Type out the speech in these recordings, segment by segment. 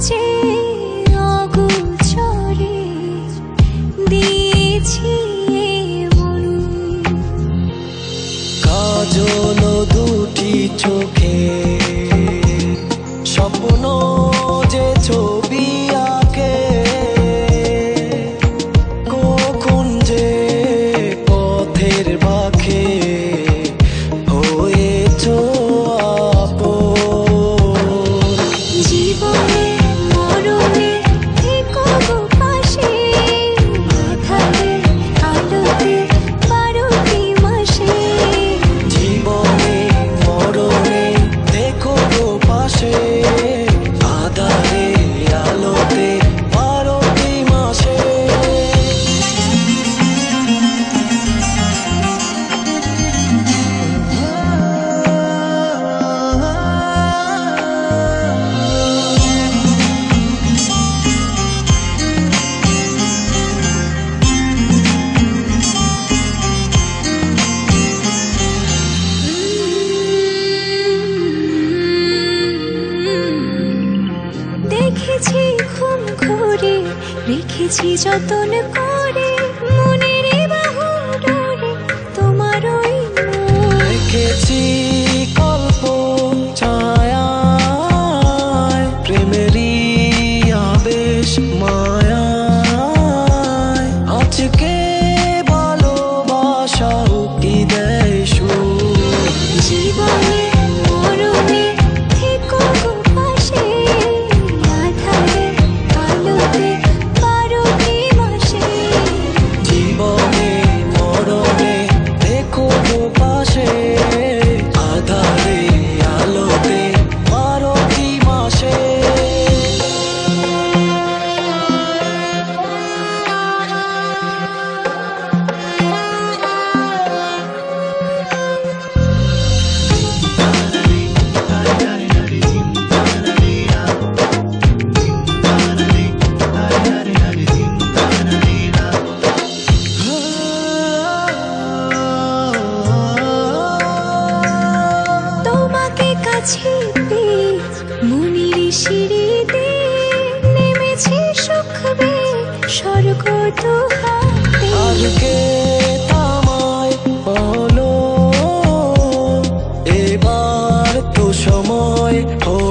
Chỉ রেখেছি যতন করে। মুনি ঋষিরিতে নেমেছে সুখবে স্বর্গ তো হাতে আমায় বলো এবার তো সময় হো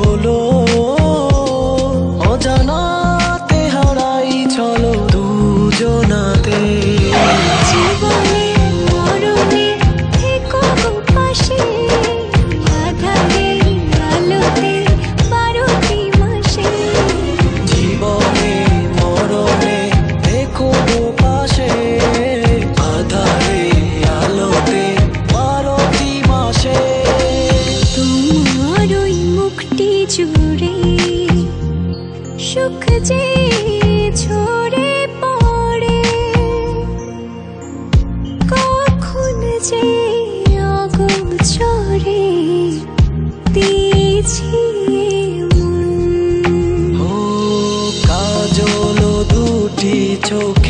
মিষ্টি চোখ